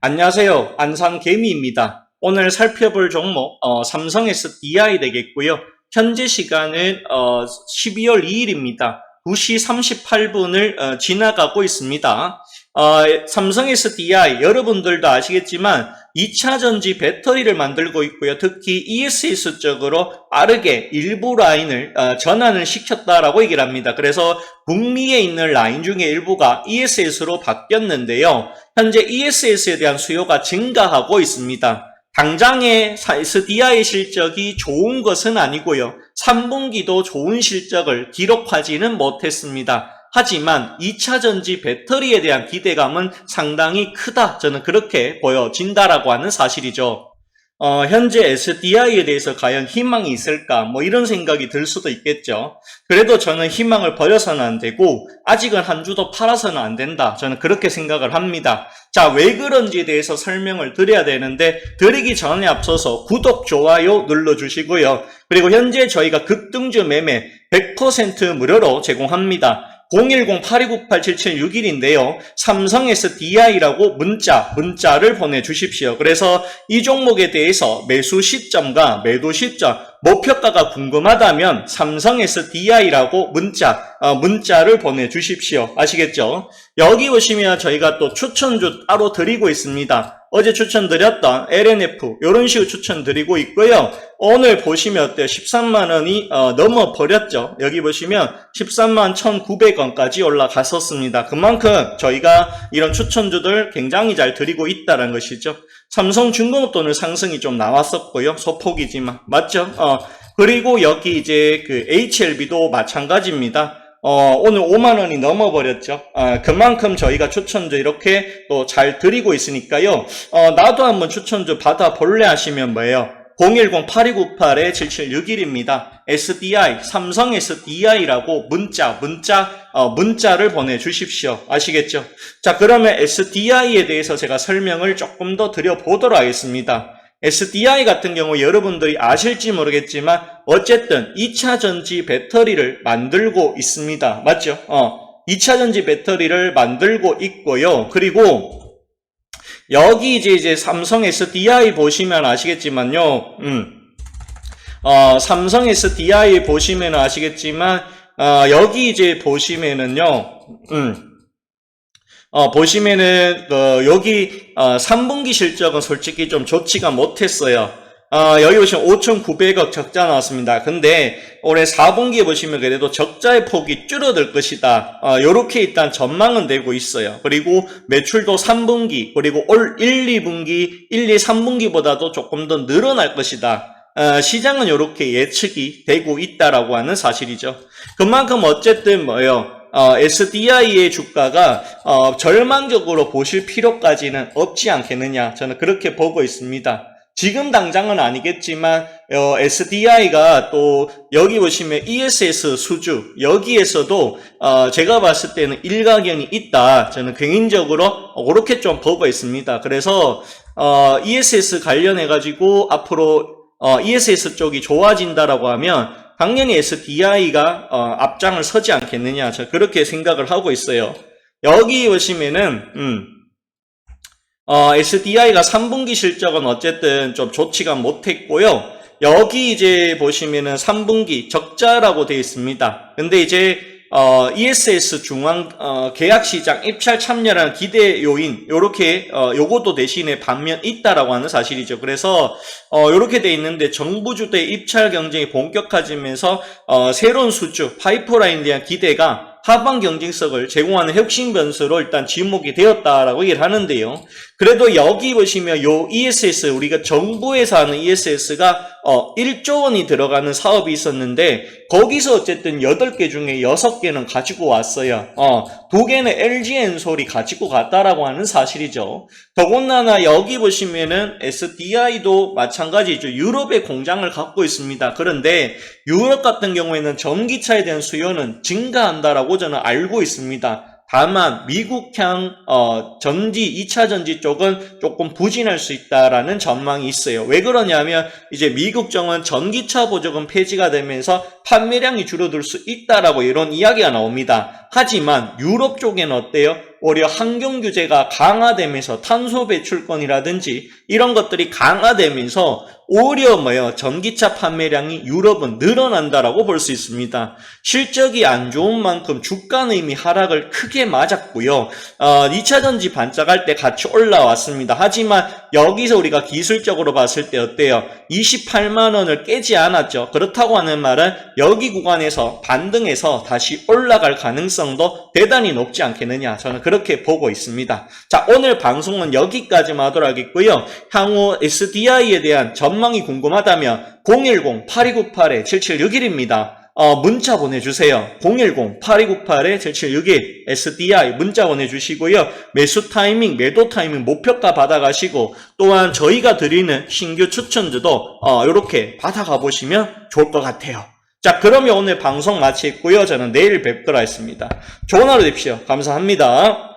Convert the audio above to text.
안녕하세요. 안산 개미입니다. 오늘 살펴볼 종목 어, 삼성 SDI 되겠고요. 현재 시간은 어, 12월 2일입니다. 2시 38분을 지나가고 있습니다. 어, 삼성 SDI 여러분들도 아시겠지만 2차 전지 배터리를 만들고 있고요. 특히 ESS 쪽으로 빠르게 일부 라인을 어, 전환을 시켰다라고 얘기를 합니다. 그래서 북미에 있는 라인 중에 일부가 ESS로 바뀌었는데요. 현재 ESS에 대한 수요가 증가하고 있습니다. 당장의 SDI 실적이 좋은 것은 아니고요. 3분기도 좋은 실적을 기록하지는 못했습니다. 하지만 2차 전지 배터리에 대한 기대감은 상당히 크다. 저는 그렇게 보여진다라고 하는 사실이죠. 어, 현재 SDI에 대해서 과연 희망이 있을까? 뭐 이런 생각이 들 수도 있겠죠. 그래도 저는 희망을 버려서는 안 되고, 아직은 한 주도 팔아서는 안 된다. 저는 그렇게 생각을 합니다. 자, 왜 그런지에 대해서 설명을 드려야 되는데, 드리기 전에 앞서서 구독, 좋아요 눌러주시고요. 그리고 현재 저희가 급등주 매매 100% 무료로 제공합니다. 010-8298-7761인데요. 삼성 SDI라고 문자, 문자를 보내주십시오. 그래서 이 종목에 대해서 매수 시점과 매도 시점, 목표가가 궁금하다면 삼성 SDI라고 문자, 어, 문자를 보내주십시오. 아시겠죠? 여기 보시면 저희가 또 추천주 따로 드리고 있습니다. 어제 추천드렸던 LNF 이런 식으로 추천드리고 있고요. 오늘 보시면 어때요? 13만 원이 어, 넘어 버렸죠. 여기 보시면 13만 1,900원까지 올라갔었습니다. 그만큼 저희가 이런 추천주들 굉장히 잘 드리고 있다는 것이죠. 삼성중공업도 오늘 상승이 좀 나왔었고요. 소폭이지만 맞죠? 어, 그리고 여기 이제 그 HLB도 마찬가지입니다. 어, 오늘 5만 원이 넘어버렸죠. 아, 그만큼 저희가 추천주 이렇게 또 잘 드리고 있으니까요. 어, 나도 한번 추천주 받아볼래 하시면 뭐예요? 010-8298-7761입니다. SDI, 삼성 SDI라고 문자, 문자, 어, 문자를 보내주십시오. 아시겠죠? 자, 그러면 SDI에 대해서 제가 설명을 조금 더 드려보도록 하겠습니다. SDI 같은 경우 여러분들이 아실지 모르겠지만 어쨌든 2차 전지 배터리를 만들고 있습니다. 맞죠? 어, 2차 전지 배터리를 만들고 있고요. 그리고 여기 이제 이제 삼성 SDI 보시면 아시겠지만요. 음. 어, 삼성 SDI 보시면 아시겠지만 어, 여기 이제 보시면은요. 음. 어, 보시면은, 어, 여기, 어, 3분기 실적은 솔직히 좀 좋지가 못했어요. 어, 여기 보시면 5,900억 적자 나왔습니다. 근데 올해 4분기에 보시면 그래도 적자의 폭이 줄어들 것이다. 어, 요렇게 일단 전망은 되고 있어요. 그리고 매출도 3분기, 그리고 올 1, 2분기, 1, 2, 3분기보다도 조금 더 늘어날 것이다. 어, 시장은 이렇게 예측이 되고 있다라고 하는 사실이죠. 그만큼 어쨌든 뭐예요? 어, SDI의 주가가 어, 절망적으로 보실 필요까지는 없지 않겠느냐 저는 그렇게 보고 있습니다. 지금 당장은 아니겠지만 어, SDI가 또 여기 보시면 ESS 수주 여기에서도 어, 제가 봤을 때는 일가견이 있다. 저는 개인적으로 그렇게 좀 보고 있습니다. 그래서 어, ESS 관련해 가지고 앞으로 어, ESS 쪽이 좋아진다라고 하면 당연히 SDI가 어, 앞장을 서지 않겠느냐 저 그렇게 생각을 하고 있어요. 여기 보시면은 음, 어, SDI가 3분기 실적은 어쨌든 좀 좋지가 못했고요. 여기 이제 보시면은 3분기 적자라고 되어 있습니다. 근데 이제 어, ESS 중앙 어, 계약 시장 입찰 참여라는 기대 요인 요렇게 어, 요것도 대신에 반면 있다라고 하는 사실이죠. 그래서 어, 요렇게 돼 있는데 정부 주도의 입찰 경쟁이 본격화지면서 어, 새로운 수주 파이프라인에 대한 기대가 하방 경쟁성을 제공하는 혁신 변수로 일단 지목이 되었다라고 얘기를 하는데요. 그래도 여기 보시면 요 ESS 우리가 정부에서 하는 ESS가 어 1조 원이 들어가는 사업이 있었는데 거기서 어쨌든 8개 중에 6개는 가지고 왔어요. 어, 두 개는 LG 엔솔이 가지고 갔다라고 하는 사실이죠. 더군다나 여기 보시면은 SDI도 마찬가지죠. 유럽에 공장을 갖고 있습니다. 그런데 유럽 같은 경우에는 전기차에 대한 수요는 증가한다라고 저는 알고 있습니다. 다만 미국향 어, 전지 2차 전지 쪽은 조금 부진할 수 있다라는 전망이 있어요. 왜 그러냐면 이제 미국 정은 전기차 보조금 폐지가 되면서 판매량이 줄어들 수 있다라고 이런 이야기가 나옵니다. 하지만 유럽 쪽에는 어때요? 오히려 환경 규제가 강화되면서 탄소 배출권이라든지 이런 것들이 강화되면서 오히려 뭐요 전기차 판매량이 유럽은 늘어난다라고 볼 수 있습니다. 실적이 안 좋은 만큼 주가는 이미 하락을 크게 맞았고요. 어, 2차 전지 반짝할 때 같이 올라왔습니다. 하지만 여기서 우리가 기술적으로 봤을 때 어때요? 28만 원을 깨지 않았죠. 그렇다고 하는 말은 여기 구간에서 반등해서 다시 올라갈 가능성도 대단히 높지 않겠느냐. 저는 그렇게 보고 있습니다. 자, 오늘 방송은 여기까지만 하도록 하겠고요. 향후 SDI에 대한 전망이 궁금하다면 010-8298-7761입니다. 어, 문자 보내주세요. 010-8298-7761 SDI 문자 보내주시고요. 매수 타이밍, 매도 타이밍 목표가 받아가시고 또한 저희가 드리는 신규 추천주도 어, 이렇게 받아가 보시면 좋을 것 같아요. 자, 그러면 오늘 방송 마치고요. 저는 내일 뵙도록 하겠습니다. 좋은 하루 되십시오. 감사합니다.